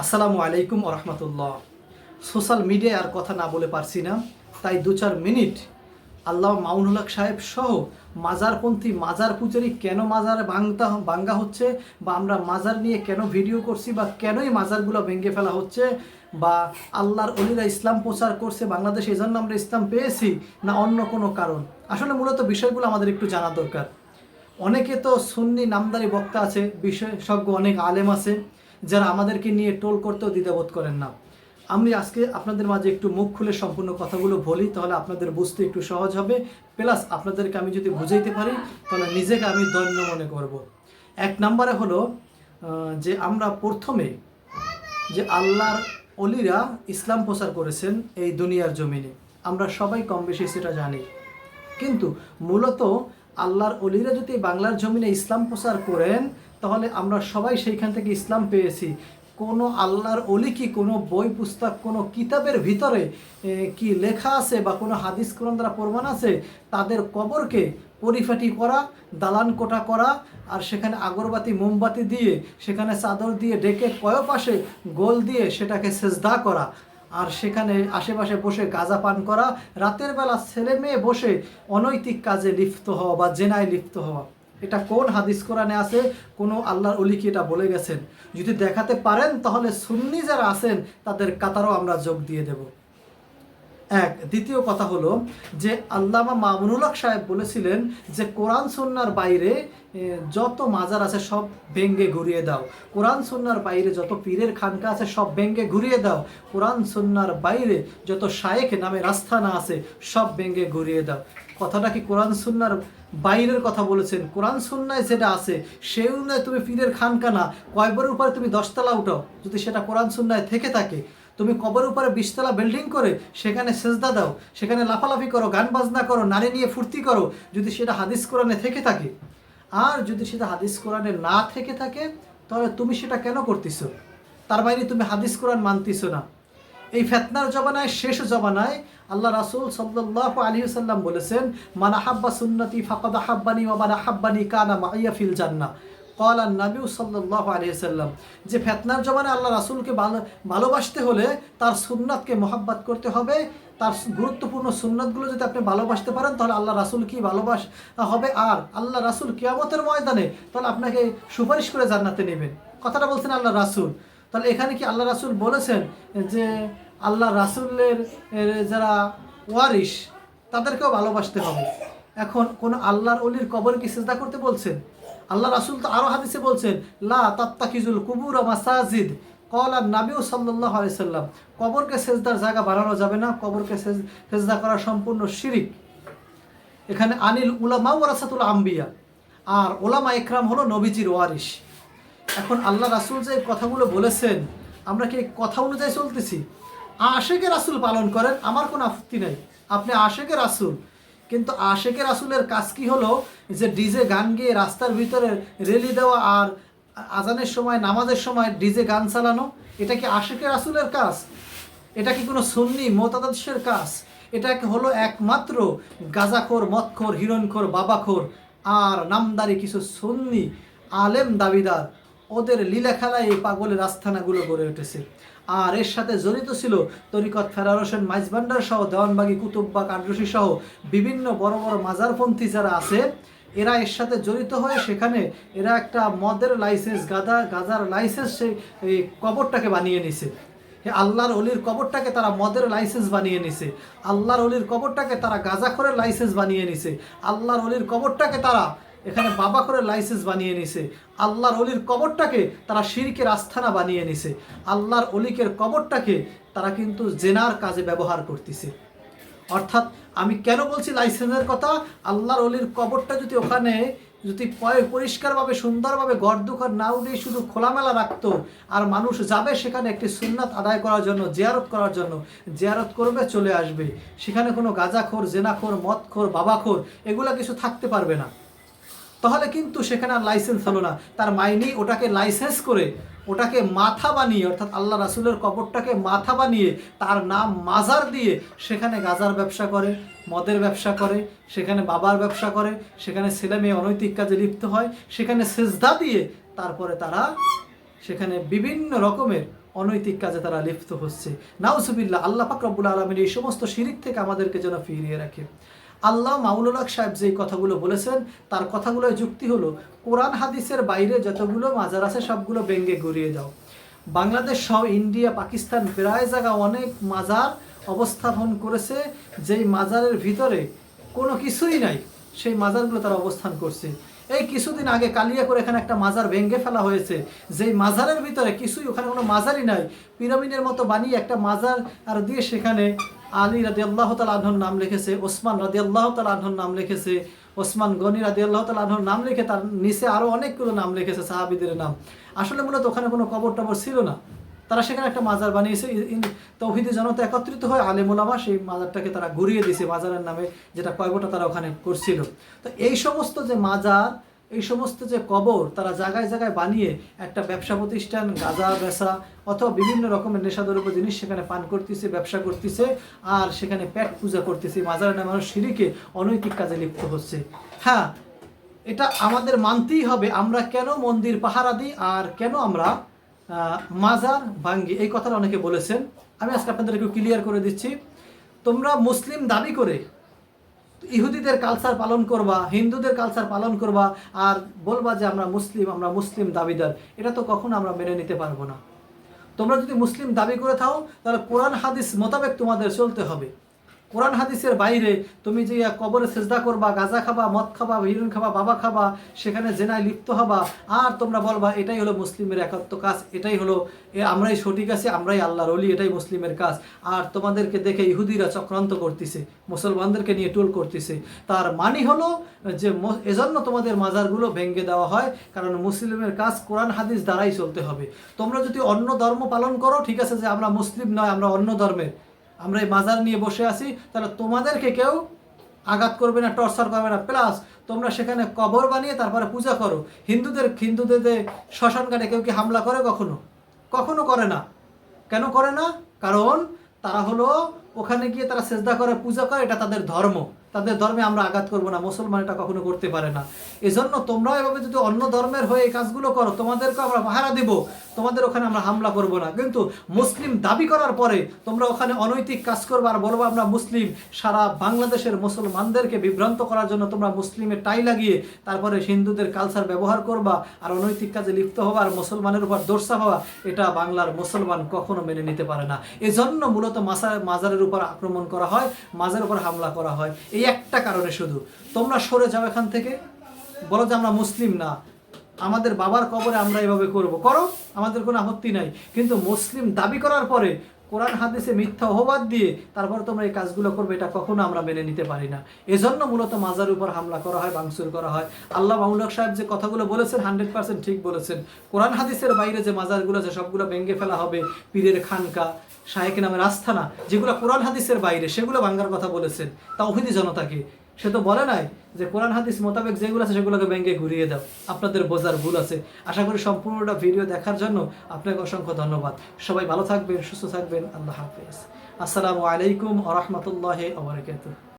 আসসালামু আলাইকুম রহমতুল্লাহ। সোশ্যাল মিডিয়ায় আর কথা না বলে পারছি না, তাই দু চার মিনিট আল্লাহ মাউনুল সাহেব সহ মাজারপন্থী মাজার পূজারি কেন মাজার ভাঙতা ভাঙ্গা হচ্ছে, বা আমরা মাজার নিয়ে কেন ভিডিও করছি, বা কেনই মাজারগুলো ভেঙে ফেলা হচ্ছে, বা আল্লাহর অলিরা ইসলাম প্রচার করছে, বাংলাদেশে এই জন্য আমরা ইসলাম পেয়েছি, না অন্য কোনো কারণ? আসলে মূলত বিষয়গুলো আমাদের একটু জানা দরকার। অনেকে তো সুন্নি নামদারি বক্তা আছে বিশেষজ্ঞ অনেক আলেম আছে যারা আমাদেরকে নিয়ে টোল করতেও দ্বিধাবোধ করেন না। আমি আজকে আপনাদের মাঝে একটু মুখ খুলে সম্পূর্ণ কথাগুলো বলি, তাহলে আপনাদের বুঝতে একটু সহজ হবে। প্লাস আপনাদেরকে আমি যদি বুঝাইতে পারি, তাহলে নিজেকে আমি দৈন্য মনে করব। এক নম্বরে হলো যে আমরা প্রথমে যে আল্লাহর অলিরা ইসলাম প্রচার করেছেন এই দুনিয়ার জমিনে, আমরা সবাই কম বেশি সেটা জানি। কিন্তু মূলত আল্লাহর অলিরা যদি বাংলার জমিনে ইসলাম প্রচার করেন তাহলে আমরা সবাই সেইখান থেকে ইসলাম পেয়েছি। কোনো আল্লাহর অলি কি কোনো বই, পুস্তক, কোনো কিতাবের ভিতরে কি লেখা আছে বা কোনো হাদিস, কোরআন দ্বারা প্রমাণ আছে? তাদের কবরকে পরিফাটি করা, দালান কোটা করা, আর সেখানে আগরবাতি, মোমবাতি দিয়ে, সেখানে চাদর দিয়ে ডেকে কয় পাশে গোল দিয়ে সেটাকে সেজদা করা, আর সেখানে আশেপাশে বসে গাঁজা পান করা, রাতের বেলা ছেলে মেয়ে বসে অনৈতিক কাজে লিপ্ত হওয়া বা জেনায় লিপ্ত হওয়া। এটা কোন হাদিস কোরআনে আছে? কোনো আল্লাহর অলি কি এটা বলে গেছেন? যদি দেখাতে পারেন, তাহলে সুন্নি যারা আছেন, তাদের কাতারও আমরা যোগ দিয়ে দেব। এক, দ্বিতীয় কথা হলো যে আল্লামা মামুনুল হক সাহেব বলেছিলেন যে, কোরআন সন্ন্যার বাইরে যত মাজার আছে সব ভেঙ্গে ঘুরিয়ে দাও। কোরআন সন্ন্যার বাইরে যত পীরের খানকা আছে সব ভেঙ্গে ঘুরিয়ে দাও। কোরআন সন্ন্যার বাইরে যত শায়েখ নামে রাস্তানা আছে সব ভেঙ্গে ঘুরিয়ে দাও। কথাটা কি কোরআন সুন্নার বাইরের কথা বলেছেন? কোরআন সুন্নায় যেটা আছে, সেই অনুযায়ী তুমি পীরের খানকা না উপরে তুমি দশতলা উঠাও। যদি সেটা কোরআন সুন্নায় থেকে থাকে, তুমি কবর উপরে বিশতলা বিল্ডিং করে সেখানে সেজদা দাও, সেখানে লাফালাফি করো, গান বাজনা করো, নারী নিয়ে ফুর্তি করো, যদি সেটা হাদিস কোরআনে থেকে থাকে। আর যদি সেটা হাদিস কোরআনে না থেকে থাকে, তাহলে তুমি সেটা কেন করতেছো? তার বাইরে তুমি হাদিস কোরআন মানতেছো না। এই ফেতনার জবানায়, শেষ জবানায় আল্লাহ রাসূল সাল্লাল্লাহু আলাইহি সাল্লাম বলেছেন, মান আহাব্বা সুন্নতি ফাকাদ ওয়া মান আহাব্বানি কানা মাইয়া ফিল জান্নাহ। কলা নাবিউ সাল্লাল্লাহু আলাইহি সাল্লাম যে ফেতনার জবানায় আল্লাহ রাসূলকে ভালো- ভালোবাসতে হলে তার সুন্নাতকে মহাব্বাত করতে হবে। তার গুরুত্বপূর্ণ সুন্নাতগুলো যদি আপনি ভালোবাসতে পারেন, তাহলে আল্লাহ রাসূল কি ভালোবাস, হবে? আর আল্লাহ রাসূল কিয়ামতের ময়দানে তাহলে আপনাকে সুপারিশ করে জান্নাতে নেবেন। কথাটা বলছেন আল্লাহ রাসূল। তাহলে এখানে কি আল্লাহ রাসুল বলেছেন যে আল্লাহ রাসূলের যারা ওয়ারিশ, তাদেরকেও ভালোবাসতে হবে। এখন কোন আল্লাহর অলির কবর কি সেজদা করতে বলছেন? আল্লাহ রাসূল তো আরও হাদিসে বলছেন, লা তাত্তাকিজুল কুবুর মাসাজিদ। কলা নাবিউ সাল্লাল্লাহু আলাইহি সাল্লাম, কবরকে সেজদার জায়গা বানানো যাবে না, কবরকে সেজ- সেজদা করা সম্পূর্ণ শিরিক। এখানে আনিল উলামা ওয়ারাসাতুল আম্বিয়া, আর ওলামা একরাম হলো নবীজির ওয়ারিশ। এখন আল্লাহ রাসূল যে কথাগুলো বলেছেন, আমরা কি কথা অনুযায়ী চলতেছি? আশেকে রাসূল পালন করেন, আমার কোনো আপত্তি নাই। আপনি আশেকে রাসূল। কিন্তু আশেকে রাসূলের কাজ কি হলো? যে ডিজে গান গিয়ে রাস্তার ভিতরে রেলি দেওয়া আর আজানের সময়, নামাজের সময় ডিজে গান চালানো, এটা কি আশেকে রাসূলের কাজ? এটা কি কোনো সুন্নি মোতাদাসের কাজ? এটা হলো একমাত্র গাজাখোর, মদখোর, হিরণখোর, বাবাখোর আর নামদারি কিছু সুন্নি আলেম দাবিদার ওদের লীলা খেলায় এই পাগলের আস্থানাগুলো গড়ে উঠেছে। আর এর সাথে জড়িত ছিল তরিকত ফেরার হোসেন মাইজবান্ডার সহ দেওয়ানবাগি কুতুব্বা কান্ডসি সহ বিভিন্ন বড় বড় মাজারপন্থী যারা আছে, এরা এর সাথে জড়িত হয়ে সেখানে এরা একটা মদের লাইসেন্স গাদা, গাজার লাইসেন্স সেই কবরটাকে বানিয়ে নিছে। আল্লাহর অলির কবরটাকে তারা মদের লাইসেন্স বানিয়ে নিছে। আল্লাহর অলির কবরটাকে তারা গাজাখরের লাইসেন্স বানিয়ে নিছে। আল্লাহর অলির কবরটাকে তারা এখানে বাবা করে লাইসেন্স বানিয়ে নিছে। আল্লাহর অলির কবরটাকে তারা শিরকের আস্থানা বানিয়ে নিছে। আল্লাহর অলিকের কবরটাকে তারা কিন্তু জেনার কাজে ব্যবহার করতেছে। অর্থাৎ আমি কেন বলছি লাইসেন্সের কথা? আল্লাহর অলির কবরটা যদি ওখানে যদি পরিষ্কারভাবে, সুন্দরভাবে গর্দুকর না উঠিয়ে শুধু খোলামেলা রাখতো, আর মানুষ যাবে সেখানে একটি সুন্নাত আদায় করার জন্য, জিয়ারত করার জন্য, জিয়ারত করবে, চলে আসবে। সেখানে কোনো গাঁজাখোর, জেনাখোর, মদখোর, বাবাখোর, এগুলো কিছু থাকতে পারবে না। তাহলে কিন্তু সেখানে আর লাইসেন্স হলো না। তার মাইনি ওটাকে লাইসেন্স করে ওটাকে মাথা বানিয়ে, অর্থাৎ আল্লাহ রাসুলের কবরটাকে মাথা বানিয়ে তার নাম মাজার দিয়ে সেখানে গাজার ব্যবসা করে, মদের ব্যবসা করে, সেখানে বাবার ব্যবসা করে, সেখানে ছেলে মেয়ে অনৈতিক কাজে লিপ্ত হয়, সেখানে সেজদা দিয়ে তারপরে তারা সেখানে বিভিন্ন রকমের অনৈতিক কাজে তারা লিপ্ত হচ্ছে। নাউজুবিল্লাহ, আল্লাহ পাক আলমিন এই সমস্ত শিরিক থেকে আমাদেরকে যেন ফিরিয়ে রাখে। আল্লাহ মাউলুল হক সাহেব যেই কথাগুলো বলেছেন, তার কথাগুলো যুক্তি হলো, কোরআন হাদিসের বাইরে যতগুলো মাজার আছে সবগুলো ব্যঙ্গে ঘুরিয়ে দাও। বাংলাদেশ সহ ইন্ডিয়া, পাকিস্তান প্রায় জায়গা অনেক মাজার অবস্থাপন করেছে, যেই মাজারের ভিতরে কোনো কিছুই নাই, সেই মাজারগুলো তারা অবস্থান করছে। এই কিছুদিন আগে কালিয়া করে এখানে একটা মাজার ভেঙে ফেলা হয়েছে, যেই মাজারের ভিতরে কিছুই ওখানে কোনো মাজারই নাই। পিরামিডের মতো বানিয়ে একটা মাজার আর দিয়ে সেখানে আলী রাদি আল্লাহ তালাহর নাম লিখেছে, ওসমান রাদি আল্লাহ তালাহর নাম লিখেছে, ওসমান গনি রাদি আল্লাহ তালাহর নাম লিখে তার নিচে আরও অনেকগুলো নাম লিখেছে সাহাবিদের নাম। আসলে মূলত ওখানে কোনো কবর টবর ছিল না। তারা সেখানে একটা মাজার বানিয়েছে তৌহিদি জনতা একত্রিত হয়ে আলেমুলামা সেই মাজারটাকে তারা ঘুরিয়ে দিয়েছে, মাজারের নামে যেটা কয়বটা তারা ওখানে করছিল। তো এই সমস্ত যে মাজার এই সমস্ত যে কবর তারা জায়গায় জায়গায় বানিয়ে একটা ব্যবসা প্রতিষ্ঠান, গাঁজা, বেচা অথবা বিভিন্ন রকমের নেশাদ্রব্য জিনিস সেখানে পান করতেছে, ব্যবসা করতেছে আর সেখানে পেট পূজা করতেছে। মাজারের নামে মানুষ সিঁড়িকে অনৈতিক কাজে লিপ্ত হচ্ছে। হ্যাঁ এটা আমাদের মানতেই হবে আমরা কেন মন্দির পাহারা দিই আর কেন আমরা মাজার ভাঙ্গি। এই কথাটা অনেকে বলেছেন। আমি আজকে আপনাদের একটু ক্লিয়ার করে দিচ্ছি। তোমরা মুসলিম দাবি করে ইহুদিদের কালচার পালন করবা, হিন্দুদের কালচার পালন করবা, আর বলবা যে আমরা মুসলিম আমরা মুসলিম দাবিদার, এটা তো কখনো আমরা মেনে নিতে পারব না। তোমরা যদি মুসলিম দাবি করে থাও, তাহলে কোরআন, হাদিস মোতাবেক তোমাদের চলতে হবে। কোরআন হাদিসের বাইরে তুমি যে কবরে সেজদা করবা, গাঁজা খাবা, মদ খাবা হিরোইন খাবা, বাবা খাবা, সেখানে জেনায় লিপ্ত হবা, আর তোমরা বলবা, এটাই হলো মুসলিমের একাত্ম কাজ, এটাই হলো, এ আমরাই সঠিক আছি, আমরাই আল্লাহর অলি এটাই মুসলিমের কাজ। আর তোমাদেরকে দেখে ইহুদিরা চক্রান্ত করতেছে, মুসলমানদেরকে নিয়ে টোল করতেছে। তার মানে হলো যে এজন্য তোমাদের মাজারগুলো ভেঙে দেওয়া হয়, কারণ মুসলিমের কাজ কোরআন হাদিস দ্বারাই চলতে হবে। তোমরা যদি অন্য ধর্ম পালন করো, ঠিক আছে যে আমরা মুসলিম নয়, আমরা অন্য ধর্মের। আমরা এই মাজার নিয়ে বসে আছি, তাহলে তোমাদেরকে কেউ আঘাত করবে না, টর্চার করবে না। প্লাস তোমরা সেখানে কবর বানিয়ে তারপরে পূজা করো। হিন্দুদের হিন্দুদের যে শ্মশান ঘাটে কেউ কি হামলা করে কখনো? কখনো করে না। কেন করে না? কারণ তারা হলো ওখানে গিয়ে তারা সেজদা করে, পূজা করে, এটা তাদের ধর্ম। তাদের ধর্মে আমরা আঘাত করব না, মুসলমান এটা কখনো করতে পারে না। এজন্য তোমরাও এভাবে যদি অন্য ধর্মের হয়ে এই কাজগুলো করো, তোমাদেরকে আমরা পাহারা দিব। তোমাদের ওখানে আমরা হামলা করব না। কিন্তু মুসলিম দাবি করার পরে তোমরা ওখানে অনৈতিক কাজ করবে। আর বলব, আমরা মুসলিম, সারা বাংলাদেশের মুসলমানদেরকে বিভ্রান্ত করার জন্য তোমরা মুসলিমের টাই লাগিয়ে তারপরে হিন্দুদের কালচার ব্যবহার করবা, আর অনৈতিক কাজে লিপ্ত হওয়া আর মুসলমানের উপর দোষা হওয়া, এটা বাংলার মুসলমান কখনো মেনে নিতে পারে না। এজন্য মূলত মাসা মাজারের উপর আক্রমণ করা হয়, মাজারের উপর হামলা করা হয়। এই একটা কারণে শুধু। তোমরা সরে যাও এখান থেকে। বলো যে আমরা মুসলিম না। আমাদের বাবার কবরে আমরা এভাবে করব। করো, আমাদের কোনো আপত্তি নাই। কিন্তু মুসলিম দাবি করার পরে কোরআন, হাদিসে মিথ্যা অহবাদ দিয়ে তারপর তোমরা এই কাজগুলো করবে, এটা কখনো আমরা মেনে নিতে পারি না। এজন্য মূলত মাজার উপর হামলা করা হয় বাংসুর করা হয়। আল্লাহ মাউলক সাহেব যে কথাগুলো বলেছেন, হান্ড্রেড পার্সেন্ট ঠিক বলেছেন। কোরআন, হাদিসের বাইরে যে মাজারগুলো আছে সবগুলো ভেঙে ফেলা হবে, পীরের খানকা শাহেক নামের আস্থানা, যেগুলো কোরআন হাদিসের বাইরে, সেগুলো ভাঙ্গার কথা বলেছেন। তাওহিদি জনতাকে। সে তো বলে নাই যে কোরআন হাদিস মোতাবেক যেগুলো আছে সেগুলোকে ব্যাংকে ঘুরিয়ে দাও। আপনাদের বোঝার ভুল আছে। আশা করি সম্পূর্ণটা ভিডিও দেখার জন্য আপনাকে অসংখ্য ধন্যবাদ। সবাই ভালো থাকবেন, সুস্থ থাকবেন। আল্লাহ হাফিজ। আসসালামু আলাইকুম আ রহমতুল্লাহ